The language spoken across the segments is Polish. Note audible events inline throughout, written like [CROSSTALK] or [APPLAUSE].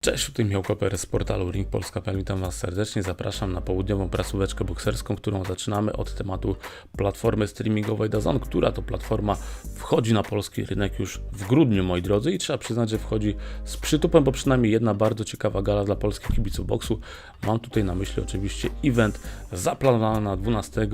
Cześć, tutaj Michał Koper z portalu Ring Polska. Witam Was serdecznie. Zapraszam na południową prasóweczkę bokserską, którą zaczynamy od tematu platformy streamingowej DAZN, która to platforma wchodzi na polski rynek już w grudniu, moi drodzy, i trzeba przyznać, że wchodzi z przytupem, bo przynajmniej jedna bardzo ciekawa gala dla polskich kibiców boksu. Mam tutaj na myśli oczywiście event zaplanowany na 12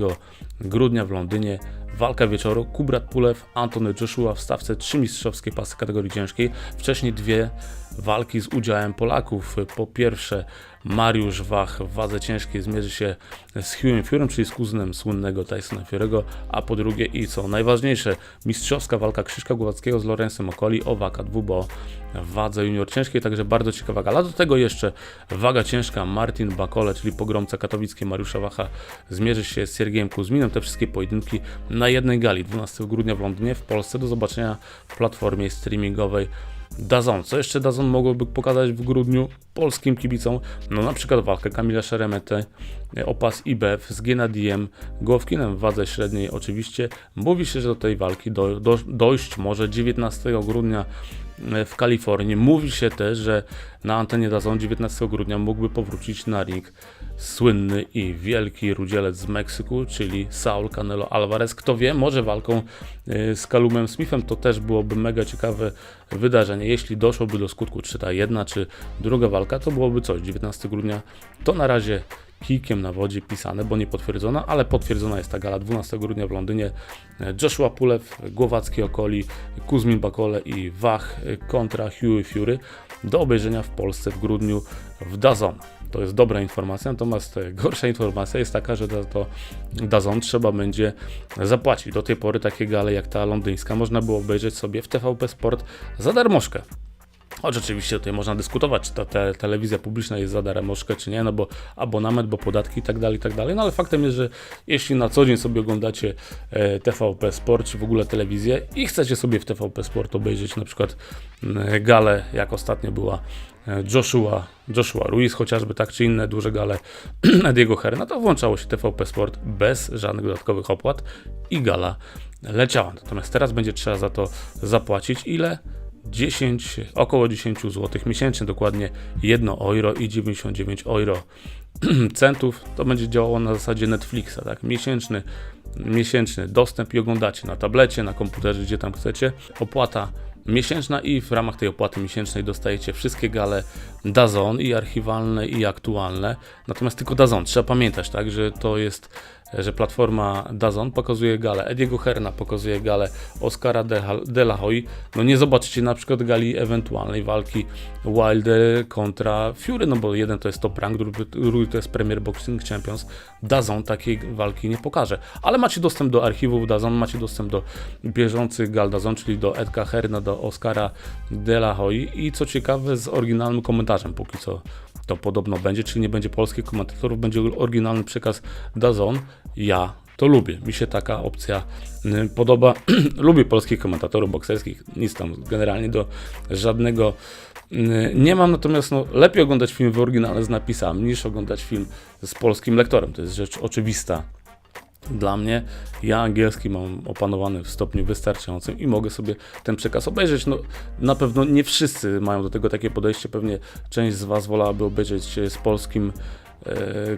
grudnia w Londynie. Walka wieczoru, Kubrat Pulew, Antony Joshua w stawce trzy mistrzowskie pasy kategorii ciężkiej. Wcześniej dwie walki z udziałem Polaków. Po pierwsze, Mariusz Wach w wadze ciężkiej zmierzy się z Hughiem Furym, czyli z kuzynem słynnego Tysona Fury'ego, a po drugie i co najważniejsze, mistrzowska walka Krzyszka Głowackiego z Lorenzem Okoli o waka dwubo w wadze junior ciężkiej, także bardzo ciekawa gala. Do tego jeszcze waga ciężka Martin Bakole, czyli pogromca katowicki Mariusza Wacha zmierzy się z Siergiejem Kuzminem. Te wszystkie pojedynki na jednej gali 12 grudnia w Londynie w Polsce do zobaczenia w platformie streamingowej Dazon. Co jeszcze Dazon mogłoby pokazać w grudniu polskim kibicom? No na przykład walkę Kamila Szeremety o pas IBF z Gennadiem Głowkinem w wadze średniej oczywiście. Mówi się, że do tej walki do, do, dojść może 19 grudnia w Kalifornii. Mówi się też, że na antenie Dazon 19 grudnia mógłby powrócić na ring słynny i wielki rudzielec z Meksyku, czyli Saul Canelo Alvarez. Kto wie, może walką y, z Kalumem Smithem to też byłoby mega ciekawe wydarzenie. Jeśli doszłoby do skutku, czy ta jedna, czy druga walka, to byłoby coś. 19 grudnia to na razie kijkiem na wodzie pisane, bo nie potwierdzona, ale potwierdzona jest ta gala 12 grudnia w Londynie. Joshua Pulew, Głowacki Okoli, Kuzmin Bakole i Wach kontra Huey Fury do obejrzenia w Polsce w grudniu w Dazon. To jest dobra informacja, natomiast gorsza informacja jest taka, że za to Dazon trzeba będzie zapłacić. Do tej pory takie gale jak ta londyńska można było obejrzeć sobie w TVP Sport za darmożkę. Choć oczywiście tutaj można dyskutować, czy ta te, telewizja publiczna jest za darmożkę, czy nie, no bo abonament, bo podatki i tak dalej, i tak dalej. No ale faktem jest, że jeśli na co dzień sobie oglądacie e, TVP Sport, czy w ogóle telewizję i chcecie sobie w TVP Sport obejrzeć na przykład e, galę, jak ostatnio była e, Joshua, Joshua Ruiz chociażby, tak, czy inne duże gale [CLEARS THROAT] Ediego Herna, to włączało się TVP Sport bez żadnych dodatkowych opłat i gala leciała. Natomiast teraz będzie trzeba za to zapłacić ile? 10, około 10 zł miesięcznie, dokładnie 1 euro i 99 euro [CLEARS THROAT] centów. To będzie działało na zasadzie Netflixa, tak? Miesięczny, miesięczny dostęp i oglądacie na tablecie, na komputerze, gdzie tam chcecie. Opłata miesięczna i w ramach tej opłaty miesięcznej dostajecie wszystkie gale Dazon i archiwalne i aktualne. Natomiast tylko Dazon, trzeba pamiętać, tak, że to jest że platforma Dazon pokazuje galę Ediego Herna, pokazuje galę Oscara de la Hoy. No nie zobaczycie na przykład gali ewentualnej walki Wilder kontra Fury, no bo jeden to jest Top Rank, drugi to jest Premier Boxing Champions. Dazon takiej walki nie pokaże. Ale macie dostęp do archiwów Dazon, macie dostęp do bieżących gal Dazon, czyli do Edka Herna, do Oscara de la Hoy i co ciekawe z oryginalnym komentarzem, póki co to podobno będzie, czyli nie będzie polskich komentatorów, będzie oryginalny przekaz Dazon. Ja to lubię. Mi się taka opcja y, podoba. [CLEARS THROAT] lubię polskich komentatorów bokserskich, nic tam generalnie do żadnego y, nie mam, natomiast no, lepiej oglądać film w oryginale z napisami niż oglądać film z polskim lektorem. To jest rzecz oczywista dla mnie. Ja angielski mam opanowany w stopniu wystarczającym i mogę sobie ten przekaz obejrzeć. No, na pewno nie wszyscy mają do tego takie podejście. Pewnie część z Was wolałaby obejrzeć z polskim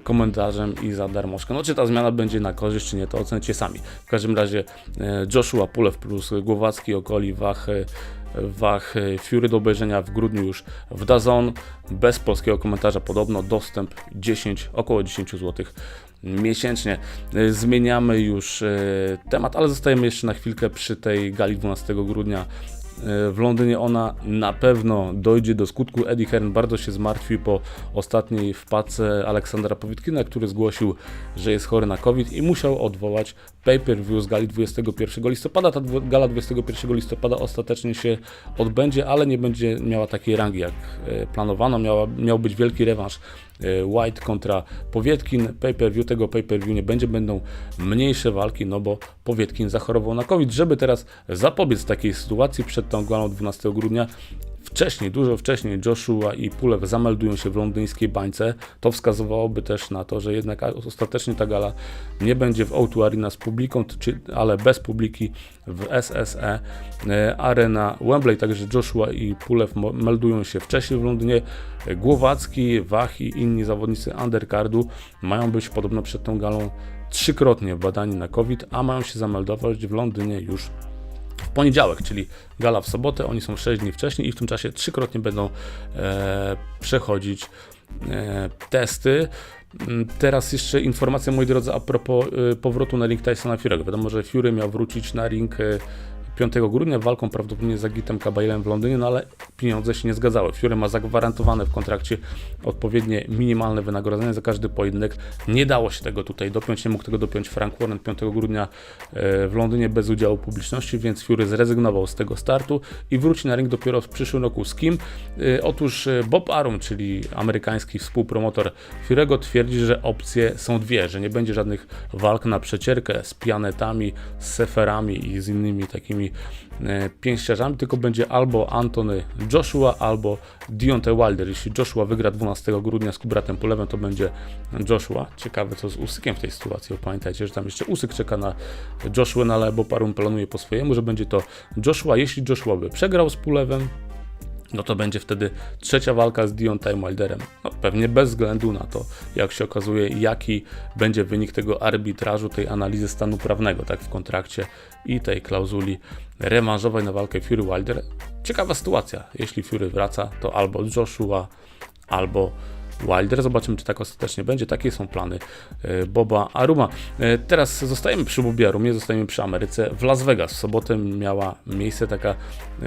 komentarzem i za darmożkę. No czy ta zmiana będzie na korzyść, czy nie, to ocencie sami. W każdym razie e, Joshua Pulew plus Głowacki, Okoli, Wach, e, Fury do obejrzenia w grudniu już w Dazon. Bez polskiego komentarza podobno dostęp 10, około 10 zł miesięcznie. Zmieniamy już temat, ale zostajemy jeszcze na chwilkę przy tej gali 12 grudnia w Londynie ona na pewno dojdzie do skutku. Eddie Hearn bardzo się zmartwił po ostatniej wpadce Aleksandra Powitkina, który zgłosił, że jest chory na COVID i musiał odwołać pay-per-view z gali 21 listopada. Ta gala 21 listopada ostatecznie się odbędzie, ale nie będzie miała takiej rangi jak planowano. Miała, miał być wielki rewanż White kontra Powietkin. Pay-per-view tego pay-per-view nie będzie, będą mniejsze walki, no bo Powietkin zachorował na COVID. Żeby teraz zapobiec takiej sytuacji przed tą galą 12 grudnia, wcześniej, dużo wcześniej Joshua i Pulew zameldują się w londyńskiej bańce, to wskazywałoby też na to, że jednak ostatecznie ta gala nie będzie w O2 Arena z publiką, ale bez publiki w SSE e, Arena Wembley, także Joshua i Pulew meldują się wcześniej w Londynie. Głowacki, Wach i inni zawodnicy undercardu mają być podobno przed tą galą trzykrotnie badani na COVID, a mają się zameldować w Londynie już w poniedziałek, czyli gala w sobotę. Oni są 6 dni wcześniej i w tym czasie trzykrotnie będą e, przechodzić e, testy. Mm, Teraz jeszcze informacja, moi drodzy, a propos e, powrotu na ring Tysona Fury'ego. Wiadomo, że Fury miał wrócić na ring e, 5 grudnia walką prawdopodobnie z Gitem Kabailem w Londynie, no ale pieniądze się nie zgadzały. Fury ma zagwarantowane w kontrakcie odpowiednie minimalne wynagrodzenie za każdy pojedynek. Nie dało się tego tutaj dopiąć, nie mógł tego dopiąć Frank Warren 5 grudnia e, w Londynie bez udziału publiczności, więc Fury zrezygnował z tego startu i wróci na ring dopiero w przyszłym roku. Z kim? E, Otóż e, Bob Arum, czyli amerykański współpromotor Fury'ego twierdzi, że opcje są dwie, że nie będzie żadnych walk na przecierkę z pianetami, z seferami i z innymi takimi e, pięściarzami, tylko będzie albo Antony Joshua, albo Deontay Wilder. Jeśli Joshua wygra 12 grudnia z Kubratem Polewem, to będzie Joshua. Ciekawe co z Usykiem w tej sytuacji, bo pamiętajcie, że tam jeszcze Usyk czeka na Joshua, no ale Bob Arum planuje po swojemu, że będzie to Joshua. Jeśli Joshua by przegrał z Pulewem, no to będzie wtedy trzecia walka z Deontay Wilderem. No, pewnie bez względu na to, jak się okazuje, jaki będzie wynik tego arbitrażu, tej analizy stanu prawnego, tak, w kontrakcie i tej klauzuli rewanżowej na walkę Fury Wilder. Ciekawa sytuacja. Jeśli Fury wraca, to albo Joshua, albo Wilder. Zobaczymy, czy tak ostatecznie będzie. Takie są plany e, Boba Aruma. E, Teraz zostajemy przy Bobie Arumie, zostajemy przy Ameryce. W Las Vegas w sobotę miała miejsce taka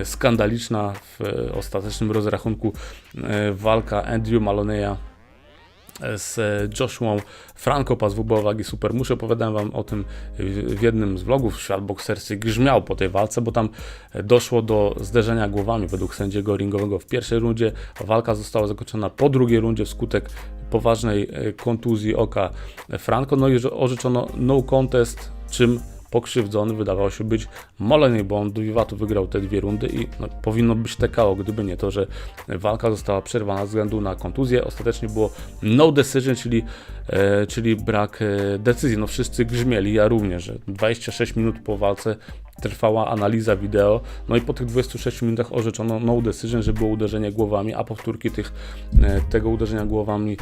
skandaliczna w ostatecznym rozrachunku e, walka Andrew Maloneya z Joshuą Franco pas WBO super. Muszę opowiadałem wam o tym w jednym z vlogów. Świat bokserscy grzmiał po tej walce, bo tam doszło do zderzenia głowami według sędziego ringowego w pierwszej rundzie. Walka została zakończona po drugiej rundzie wskutek poważnej e, kontuzji oka Franco. No i orzeczono no contest, czym pokrzywdzony wydawał się być on do Wiwatu wygrał te dwie rundy i no, powinno być TKO, gdyby nie to, że walka została przerwana ze względu na kontuzję. Ostatecznie było no decision, czyli, e, czyli brak e, decyzji. No wszyscy grzmieli, ja również, że 26 minut po walce trwała analiza wideo, no i po tych 26 minutach orzeczono no decision, że było uderzenie głowami, a powtórki tych, e, tego uderzenia głowami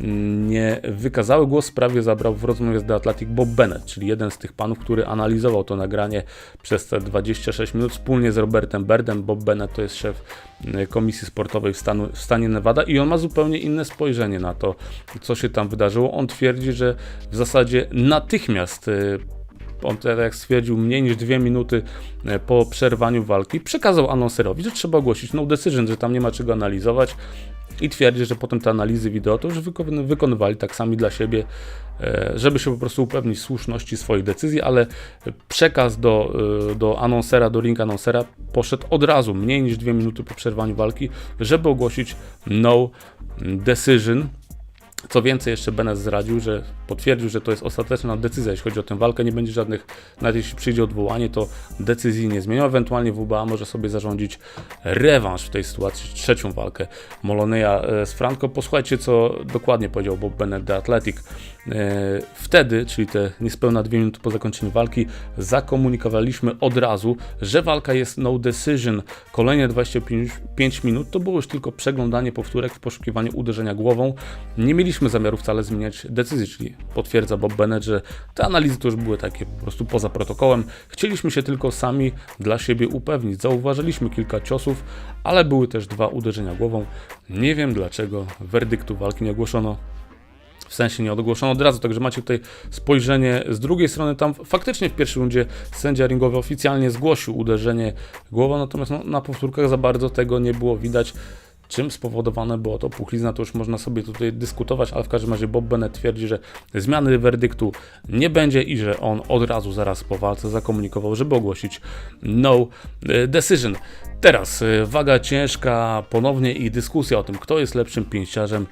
mm, nie wykazały. Głos sprawie zabrał w rozmowie z The Athletic Bob Bennett, czyli jeden z tych panów, który analizował to nagranie przez te 26 minut wspólnie z Robertem Berdem. Bob Bennett to jest szef e, Komisji Sportowej w, stanu, w stanie Nevada i on ma zupełnie inne spojrzenie na to, co się tam wydarzyło. On twierdzi, że w zasadzie natychmiast e, on jak stwierdził, mniej niż dwie minuty e, po przerwaniu walki, przekazał anonserowi, że trzeba ogłosić no decision, że tam nie ma czego analizować i twierdzi, że potem te analizy wideo to już wykon- wykonywali tak sami dla siebie, e, żeby się po prostu upewnić słuszności swoich decyzji, ale przekaz do, e, do anonsera, do ring anonsera poszedł od razu, mniej niż dwie minuty po przerwaniu walki, żeby ogłosić no decision, co więcej, jeszcze Benes zdradził, że potwierdził, że to jest ostateczna decyzja, jeśli chodzi o tę walkę. Nie będzie żadnych, nawet jeśli przyjdzie odwołanie, to decyzji nie zmienią. Ewentualnie WBA może sobie zarządzić rewanż w tej sytuacji, trzecią walkę Moloneya e, z Franco. Posłuchajcie, co dokładnie powiedział Bob Bennett The Athletic. E, Wtedy, czyli te niespełna dwie minuty po zakończeniu walki, zakomunikowaliśmy od razu, że walka jest no decision. Kolejne 25 minut to było już tylko przeglądanie powtórek w poszukiwaniu uderzenia głową. Nie mieliśmy zamiaru wcale zmieniać decyzji, czyli potwierdza Bob Bennett, że te analizy to już były takie po prostu poza protokołem. Chcieliśmy się tylko sami dla siebie upewnić. Zauważyliśmy kilka ciosów, ale były też dwa uderzenia głową. Nie wiem dlaczego werdyktu walki nie ogłoszono w sensie nie ogłoszono od razu, także macie tutaj spojrzenie z drugiej strony. Tam faktycznie w pierwszej rundzie sędzia ringowy oficjalnie zgłosił uderzenie głową, natomiast no, na powtórkach za bardzo tego nie było widać. Czym spowodowane było to puchlizna, to już można sobie tutaj dyskutować, ale w każdym razie Bob Bennett twierdzi, że zmiany werdyktu nie będzie i że on od razu, zaraz po walce zakomunikował, żeby ogłosić no e, decision. Teraz y, waga ciężka ponownie i dyskusja o tym, kto jest lepszym pięściarzem,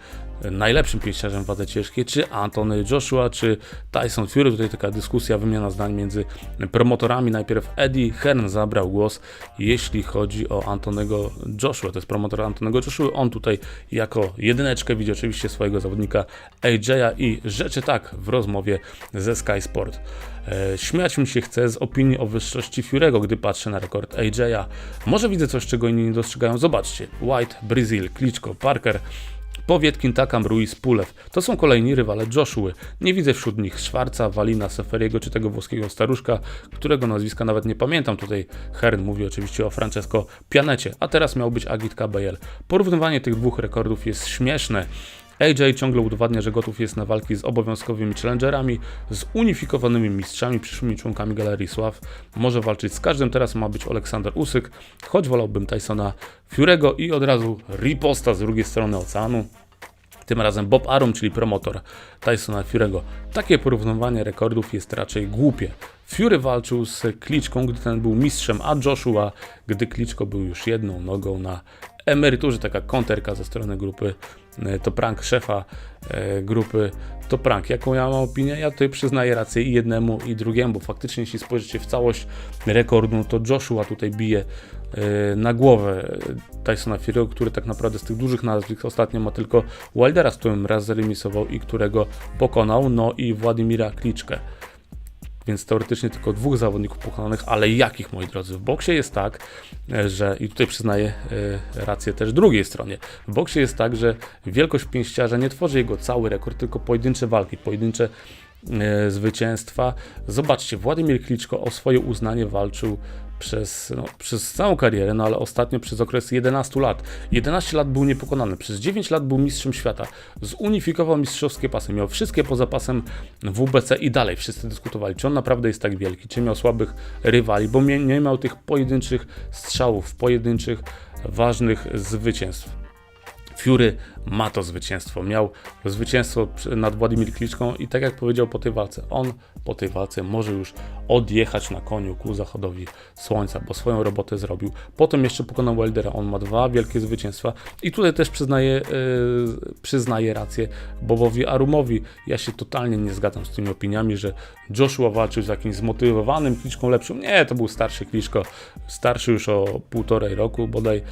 najlepszym pięściarzem w wadze ciężkiej, czy Antony Joshua, czy Tyson Fury. Tutaj taka dyskusja, wymiana zdań między promotorami. Najpierw Eddie Hearn zabrał głos, jeśli chodzi o Antonego Joshua. To jest promotor Antonego Joshua. On tutaj jako jedyneczkę widzi oczywiście swojego zawodnika AJ'a i rzeczy tak w rozmowie ze Sky Sport. E, śmiać mi się chce z opinii o wyższości Furego, gdy patrzę na rekord AJ'a. Może widzę coś, czego inni nie dostrzegają. Zobaczcie. White, Brazil, Klitschko, Parker, Powietkin, Takam, Ruiz, Pulew. To są kolejni rywale Joshua. Nie widzę wśród nich Szwarca, Walina, Seferiego czy tego włoskiego staruszka, którego nazwiska nawet nie pamiętam. Tutaj Hern mówi oczywiście o Francesco Pianecie, a teraz miał być Agit KBL. Porównywanie tych dwóch rekordów jest śmieszne. AJ ciągle udowadnia, że gotów jest na walki z obowiązkowymi challengerami, z unifikowanymi mistrzami, przyszłymi członkami Galerii Sław. Może walczyć z każdym, teraz ma być Aleksander Usyk, choć wolałbym Tysona Furego i od razu riposta z drugiej strony oceanu. Tym razem Bob Arum, czyli promotor Tysona Furego. Takie porównywanie rekordów jest raczej głupie. Fury walczył z Kliczką, gdy ten był mistrzem, a Joshua, gdy Kliczko był już jedną nogą na emeryturze. Taka konterka ze strony grupy e, to prank szefa e, grupy to prank. Jaką ja mam opinię? Ja tutaj przyznaję rację i jednemu i drugiemu, bo faktycznie jeśli spojrzycie w całość rekordu, to Joshua tutaj bije na głowę Tysona Fury'ego, który tak naprawdę z tych dużych nazwisk ostatnio ma tylko Wildera, z którym raz zremisował i którego pokonał, no i Władimira Kliczkę więc teoretycznie tylko dwóch zawodników pokonanych, ale jakich, moi drodzy? W boksie jest tak, e, że, i tutaj przyznaję e, rację też drugiej stronie, w boksie jest tak, że wielkość pięściarza nie tworzy jego cały rekord, tylko pojedyncze walki, pojedyncze e, zwycięstwa. Zobaczcie, Władimir Kliczko o swoje uznanie walczył przez, no, przez całą karierę, no ale ostatnio przez okres 11 lat. 11 lat był niepokonany, przez 9 lat był mistrzem świata, zunifikował mistrzowskie pasy, miał wszystkie poza pasem WBC i dalej wszyscy dyskutowali, czy on naprawdę jest tak wielki, czy miał słabych rywali, bo nie, miał tych pojedynczych strzałów, pojedynczych ważnych zwycięstw. Fury ma to zwycięstwo. Miał zwycięstwo nad Władimir Kliczką i tak jak powiedział po tej walce, on po tej walce może już odjechać na koniu ku zachodowi słońca, bo swoją robotę zrobił. Potem jeszcze pokonał Wildera, on ma dwa wielkie zwycięstwa i tutaj też przyznaję, yy, przyznaję rację Bobowi Arumowi. Ja się totalnie nie zgadzam z tymi opiniami, że Joshua walczył z jakimś zmotywowanym Kliczką lepszym. Nie, to był starszy Kliczko, starszy już o półtorej roku bodaj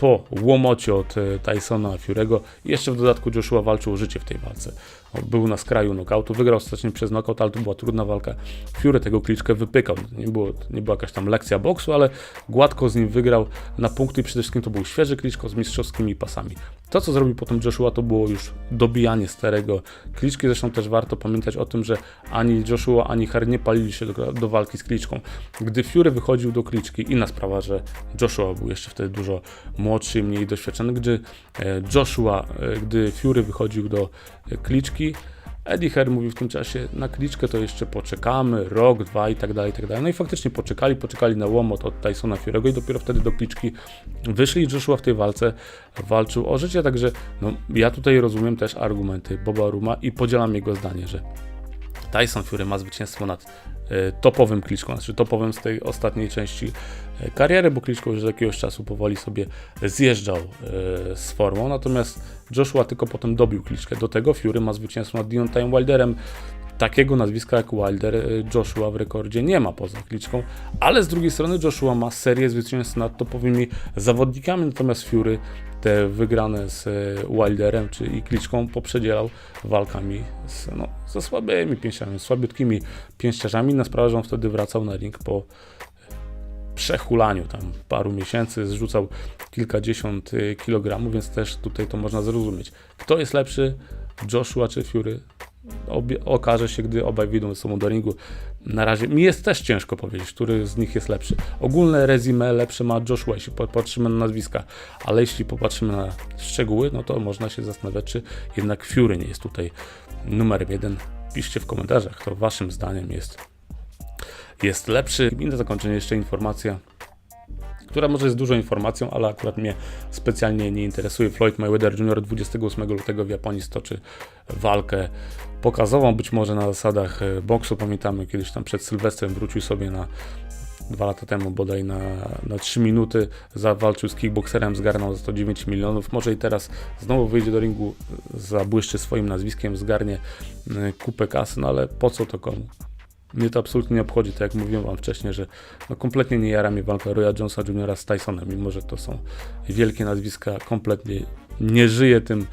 po łomocie od e, Tysona Furego. Jeszcze w dodatku Joshua walczył o życie w tej walce. Był na skraju knockoutu, wygrał ostatecznie przez knockout, ale to była trudna walka. Fury tego kliczkę wypykał. Nie, było, nie była jakaś tam lekcja boksu, ale gładko z nim wygrał na punkty i przede wszystkim to był świeży kliczko z mistrzowskimi pasami. To, co zrobił potem Joshua, to było już dobijanie starego kliczki. Zresztą też warto pamiętać o tym, że ani Joshua, ani Harry nie palili się do, do walki z kliczką. Gdy Fury wychodził do kliczki, inna sprawa, że Joshua był jeszcze wtedy dużo młodszy i mniej doświadczony. Gdy e, Joshua, e, gdy Fury wychodził do e, Eddie Herr mówił w tym czasie, na kliczkę to jeszcze poczekamy, rok, dwa i tak dalej, i tak dalej. No i faktycznie poczekali, poczekali na łomot od Tysona Fury'ego i dopiero wtedy do kliczki wyszli. Joshua w tej walce walczył o życie, także no, ja tutaj rozumiem też argumenty Boba Ruma i podzielam jego zdanie, że Tyson Fury ma zwycięstwo nad e, topowym Kliczką, znaczy topowym z tej ostatniej części e, kariery, bo Kliczko już z jakiegoś czasu powoli sobie zjeżdżał e, z formą, natomiast Joshua tylko potem dobił Kliczkę. Do tego Fury ma zwycięstwo nad Deontayem Wilderem, takiego nazwiska jak Wilder Joshua w rekordzie nie ma poza Kliczką, ale z drugiej strony Joshua ma serię zwycięstw nad topowymi zawodnikami, natomiast Fury te wygrane z Wilderem czy i Kliczką poprzedzielał walkami z, no, ze słabymi pięściami, słabiutkimi pięściarzami, na sprawę, że on wtedy wracał na ring po przechulaniu tam paru miesięcy, zrzucał kilkadziesiąt kilogramów, więc też tutaj to można zrozumieć. Kto jest lepszy, Joshua czy Fury? Obie, okaże się, gdy obaj wyjdą ze sobą do ringu. Na razie mi jest też ciężko powiedzieć, który z nich jest lepszy. Ogólne rezime lepsze ma Joshua, jeśli popatrzymy na nazwiska, ale jeśli popatrzymy na szczegóły, no to można się zastanawiać, czy jednak Fury nie jest tutaj numerem jeden. Piszcie w komentarzach, kto waszym zdaniem jest, jest lepszy. I na zakończenie jeszcze informacja która może jest dużą informacją, ale akurat mnie specjalnie nie interesuje. Floyd Mayweather Jr. 28 lutego w Japonii stoczy walkę pokazową, być może na zasadach e, boksu. Pamiętamy, kiedyś tam przed Sylwestrem wrócił sobie na dwa lata temu bodaj na, na 3 minuty zawalczył z kickboxerem, zgarnął za 109 milionów. Może i teraz znowu wyjdzie do ringu, zabłyszczy swoim nazwiskiem, zgarnie y, kupę kasy, no ale po co to komu? Mnie to absolutnie nie obchodzi, tak jak mówiłem wam wcześniej, że no kompletnie nie jara mnie walka Roya Jonesa Jr. z Tysonem, mimo że to są wielkie nazwiska, kompletnie nie żyję tym,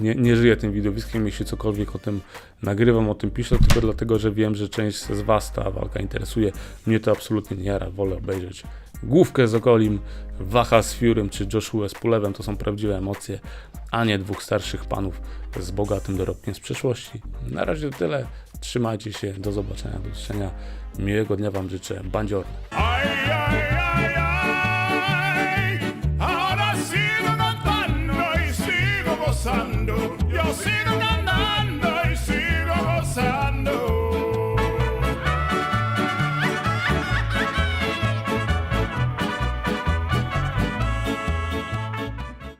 nie, nie żyję tym widowiskiem, jeśli cokolwiek o tym nagrywam, o tym piszę, tylko dlatego, że wiem, że część z was ta walka interesuje. Mnie to absolutnie nie jara, wolę obejrzeć główkę z Okolim, Waha z Furym czy Joshua z Pulewem, to są prawdziwe emocje, a nie dwóch starszych panów z bogatym dorobkiem z przeszłości. Na razie to tyle, trzymajcie się, do zobaczenia, do usłyszenia, miłego dnia wam życzę, bandzior.